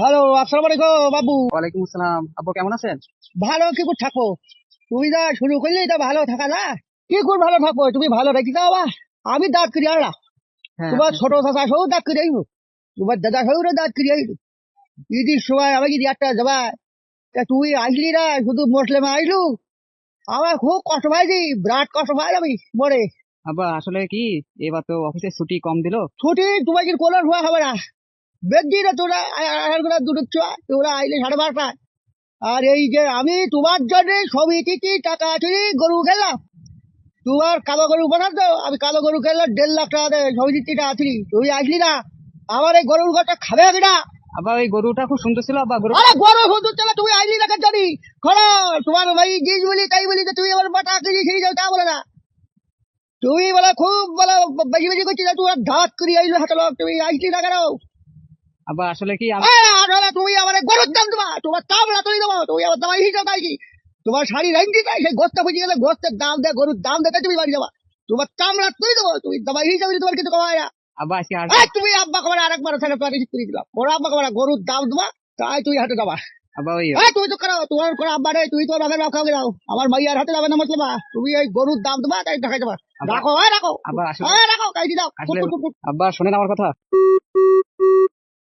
Hello আসসালামু আলাইকুম বাবু। ওয়ালাইকুম আসসালাম। আব্বু কেমন আছেন? ভালো কি করে থাকো তুমি যা শুরু করলে এটা ভালো থাকা না? কি করে ভালো থাকো তুমি ভালো রাখি আমি দাঁত করি আলা হ্যাঁ তোমার ছোট চাষা সহ দাঁত করি আইব। তোমার দাদা সহ দাঁত করি আইব। ঈদের সময় আমি যদি একটা যাবা। তা তুই আসলি না শুধু মুসলিম আইলু আমার খুব কষ্ট পাইছি বিরাট কষ্ট পাই আমি মরে। আব্বা আসলে কি? এবার তো অফিসে ছুটি কম দিল। ছুটি তোমার কি কোলার হওয়া হবে না। বেদি না তোরা আড়াই করে দুটো ছোয়া তোরা আইলে সাড়ে বারোটায়। আর এই যে আমি তোমার জন্য সবই কি টাকা আছে গরু খেলাম তোমার কালো গরু বানার তো? আমি কালো গরু খেলাম দেড় লাখ টাকা দেয় সবই দিচ্ছি আছি তুই আসলি না। আমার এই গরুর ঘরটা খাবে কিনা আব্বা ওই গরুটা খুব সুন্দর ছিল আব্বা গরু আরে গরু সুন্দর চলে তুমি আইলি না কেন জানি? খড়া তোমার ভাই জিজ বলি তাই বলি তো তুমি আমার বাটা কিনে খেয়ে যাও তা বলে না। তুমি বলে খুব বলে বেশি বেশি করছি না তোমার ধাত করে আইলো হাতে লোক তুমি আইলি না কেন? আব্বা আসলে কি তুমি আমার গরুর দাম দেবা তোমার চামড়া তুই দেবো তুমি আমার দাম হিসাব তাই কি? তোমার শাড়ি রেঞ্জি তাই সেই গোস্ত বুঝে গেলে গোস্তের দাম দে গরুর দাম দেখে তুমি বাড়ি যাবা। তোমার চামড়া তুই দেবো তুমি দাম হিসাবে তোমার কিছু কমায় না। আর তুমি আব্বা কমার আরেকবার ওখানে তোমার রিসিভ করে দিলাম। ওরা আব্বা কমার গরুর দাম দেবা তাই তুই হাতে যাবা। তুই তো করো তোমার কোনো আব্বা নেই তুই তো বাবার বাপ খাওয়া দাও। আমার মাইয়ার হাতে যাবে না মতলবা তুমি এই গরুর দাম দেবা তাই দেখাই দেবা। আব্বা রাখো রাখো। আব্বা রাখো কাই দাও। আব্বা শোনেন আমার কথা।